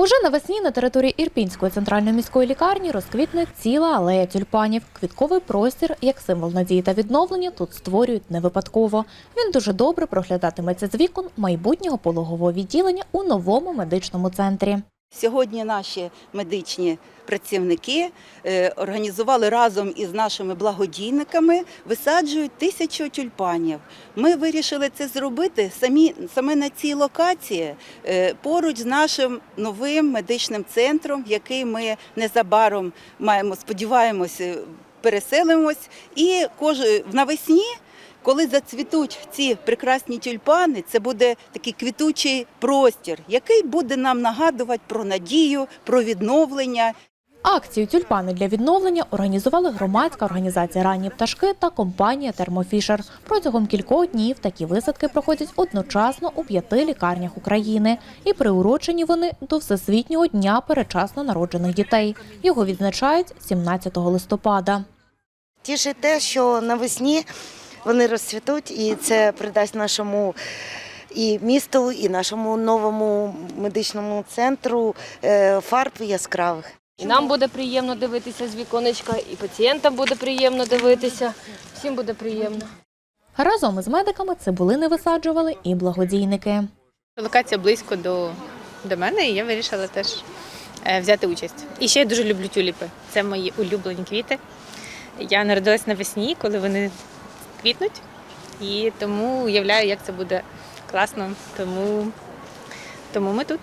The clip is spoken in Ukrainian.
Уже навесні на території Ірпінської центральної міської лікарні розквітне ціла алея тюльпанів. Квітковий простір, як символ надії та відновлення, тут створюють не випадково. Він дуже добре проглядатиметься з вікон майбутнього пологового відділення у новому медичному центрі. Сьогодні наші медичні працівники е, організували разом із нашими благодійниками, висаджують тисячу тюльпанів. Ми вирішили це зробити самі саме на цій локації, е, поруч з нашим новим медичним центром, який ми незабаром маємо, сподіваємося, переселимось. І навесні коли зацвітуть ці прекрасні тюльпани, це буде такий квітучий простір, який буде нам нагадувати про надію, про відновлення. Акцію тюльпани для відновлення організували громадська організація Ранні пташки та компанія Термофішер. Протягом кількох днів такі висадки проходять одночасно у п'яти лікарнях України. І приурочені вони до Всесвітнього дня передчасно народжених дітей. Його відзначають 17 листопада. Тішить те, що навесні вони розцвітуть, і це придасть нашому і місту, і нашому новому медичному центру е, фарб яскравих. І нам буде приємно дивитися з віконечка, і пацієнтам буде приємно дивитися. Всім буде приємно. Разом із медиками цибулини висаджували і благодійники. Локація близько до, до мене, і я вирішила теж е, взяти участь. І ще я дуже люблю тюліпи. Це мої улюблені квіти. Я народилась навесні, коли вони квітнуть, і тому уявляю, як це буде класно. Тому, тому ми тут.